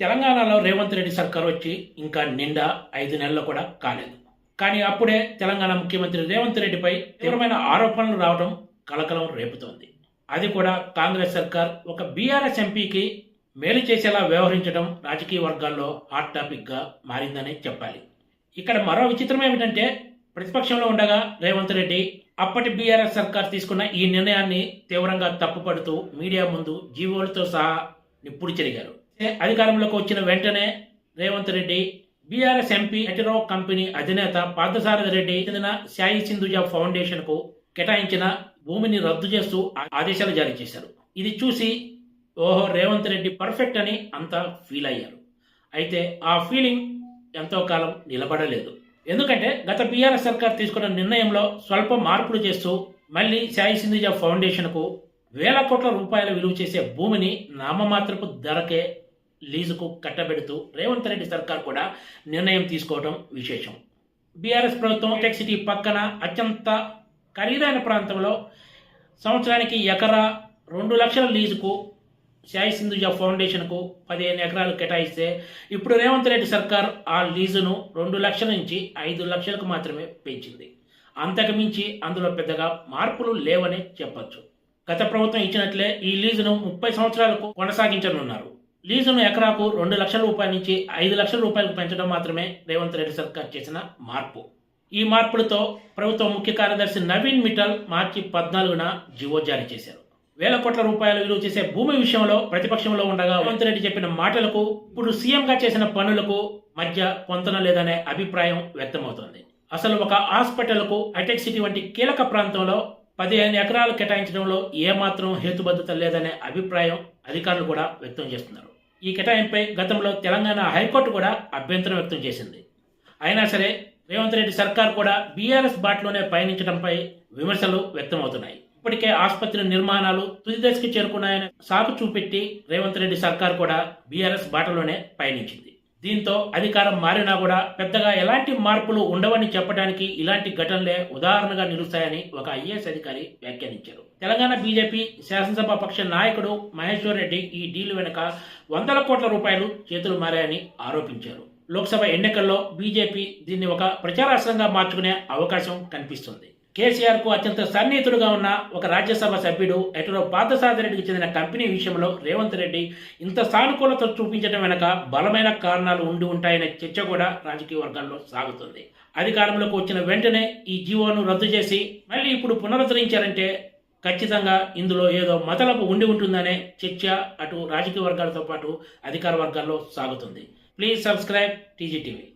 తెలంగాణలో రేవంత్ రెడ్డి సర్కార్ వచ్చి ఇంకా నిండా ఐదు నెలలు కూడా కాలేదు. కానీ అప్పుడే తెలంగాణ ముఖ్యమంత్రి రేవంత్ రెడ్డిపై తీవ్రమైన ఆరోపణలు రావడం కలకలం రేపుతోంది. అది కూడా కాంగ్రెస్ సర్కార్ ఒక బీఆర్ఎస్ ఎంపీకి మేలు చేసేలా వ్యవహరించడం రాజకీయ వర్గాల్లో హాట్ టాపిక్గా మారిందని చెప్పాలి. ఇక్కడ మరో విచిత్రం ఏమిటంటే ప్రతిపక్షంలో ఉండగా రేవంత్ రెడ్డి అప్పటి బీఆర్ఎస్ సర్కార్ తీసుకున్న ఈ నిర్ణయాన్ని తీవ్రంగా తప్పుపడుతూ మీడియా ముందు జీవోలతో సహా నిప్పుడు చెరిగారు. అధికారంలోకి వచ్చిన వెంటనే రేవంత్ రెడ్డి బీఆర్ఎస్ ఎంపీ ఎటరో కంపెనీ అధినేత పార్థసారథి రెడ్డి చెందిన సాయి సింధుజా ఫౌండేషన్కు కేటాయించిన భూమిని రద్దు చేస్తూ ఆదేశాలు జారీ చేశారు. ఇది చూసి ఓహో రేవంత్ రెడ్డి పర్ఫెక్ట్ అని అంతా ఫీల్ అయ్యారు. అయితే ఆ ఫీలింగ్ ఎంతో కాలం నిలబడలేదు. ఎందుకంటే గత బీఆర్ఎస్ సర్కార్ తీసుకున్న నిర్ణయంలో స్వల్ప మార్పులు చేస్తూ మళ్ళీ సాయి సింధుజా ఫౌండేషన్కు వేల కోట్ల రూపాయల విలువ చేసే భూమిని నామమాత్రపు ధరకే లీజుకు కట్టబెడుతూ రేవంత్ రెడ్డి సర్కార్ కూడా నిర్ణయం తీసుకోవడం విశేషం. బీఆర్ఎస్ ప్రభుత్వం టెక్ సిటీ పక్కన అత్యంత ఖరీదైన ప్రాంతంలో సంవత్సరానికి ఎకరా రెండు లక్షల లీజుకు సాయి సింధుజా ఫౌండేషన్కు పదిహేను ఎకరాలు కేటాయిస్తే ఇప్పుడు రేవంత్ రెడ్డి సర్కార్ ఆ లీజును రెండు లక్షల నుంచి ఐదు లక్షలకు మాత్రమే పెంచింది. అంతకు మించి అందులో పెద్దగా మార్పులు లేవని చెప్పచ్చు. గత ప్రభుత్వం ఇచ్చినట్లే ఈ లీజును ముప్పై సంవత్సరాలకు కొనసాగించనున్నారు. లీజును ఎకరాకు రెండు లక్షల రూపాయల నుంచి ఐదు లక్షల రూపాయలకు పెంచడం మాత్రమే రేవంత్ రెడ్డి సర్కార్ చేసిన మార్పు. ఈ మార్పులతో ప్రభుత్వ ముఖ్య కార్యదర్శి నవీన్ మిట్టల్ మార్చి పద్నాలుగున జీవో జారీ చేశారు. వేల కోట్ల రూపాయలు విలువ చేసే భూమి విషయంలో ప్రతిపక్షంలో ఉండగా రేవంత్ రెడ్డి చెప్పిన మాటలకు ఇప్పుడు సీఎంగా చేసిన పనులకు మధ్య పొంతన లేదనే అభిప్రాయం వ్యక్తమవుతోంది. అసలు ఒక హాస్పిటల్కు హైటెక్ సిటీ వంటి కీలక ప్రాంతంలో పదిహేను ఎకరాలు కేటాయించడంలో ఏమాత్రం హేతుబద్ధత లేదనే అభిప్రాయం అధికారులు కూడా వ్యక్తం చేస్తున్నారు. ఈ కేటాయింపై గతంలో తెలంగాణ హైకోర్టు కూడా అభ్యంతరం వ్యక్తం చేసింది. అయినా సరే రేవంత్ రెడ్డి సర్కార్ కూడా బీఆర్ఎస్ బాటలోనే పయనించడంపై విమర్శలు వ్యక్తమవుతున్నాయి. ఇప్పటికే ఆసుపత్రి నిర్మాణాలు తుది దశకి చేరుకున్నాయని సాకు చూపెట్టి రేవంత్ రెడ్డి సర్కార్ కూడా బీఆర్ఎస్ బాటలోనే పయనించింది. దీంతో అధికారం మారినా కూడా పెద్దగా ఎలాంటి మార్పులు ఉండవని చెప్పడానికి ఇలాంటి ఘటనలే ఉదాహరణగా నిలుస్తాయని ఒక ఐఏఎస్ అధికారి వ్యాఖ్యానించారు. తెలంగాణ బీజేపీ శాసనసభ పక్ష నాయకుడు మహేశ్వర్ రెడ్డి ఈ డీల్ వెనుక వందల కోట్ల రూపాయలు చేతులు మారాయని ఆరోపించారు. లోక్సభ ఎన్నికల్లో బీజేపీ దీన్ని ఒక ప్రచారాస్త్రంగా మార్చుకునే అవకాశం కనిపిస్తుంది. కేసీఆర్కు అత్యంత సన్నిహితుడుగా ఉన్న ఒక రాజ్యసభ సభ్యుడు ఎటులో పార్థసారథి రెడ్డికి చెందిన కంపెనీ విషయంలో రేవంత్ రెడ్డి ఇంత సానుకూలత చూపించడం వెనక బలమైన కారణాలు ఉండి ఉంటాయనే చర్చ కూడా రాజకీయ వర్గాల్లో సాగుతుంది. అధికారంలోకి వచ్చిన వెంటనే ఈ జీవోను రద్దు చేసి మళ్ళీ ఇప్పుడు పునరుద్ధరించారంటే ఖచ్చితంగా ఇందులో ఏదో మతలపు ఉండి ఉంటుందనే చర్చ అటు రాజకీయ వర్గాలతో పాటు అధికార వర్గాల్లో సాగుతుంది. Please subscribe TGTV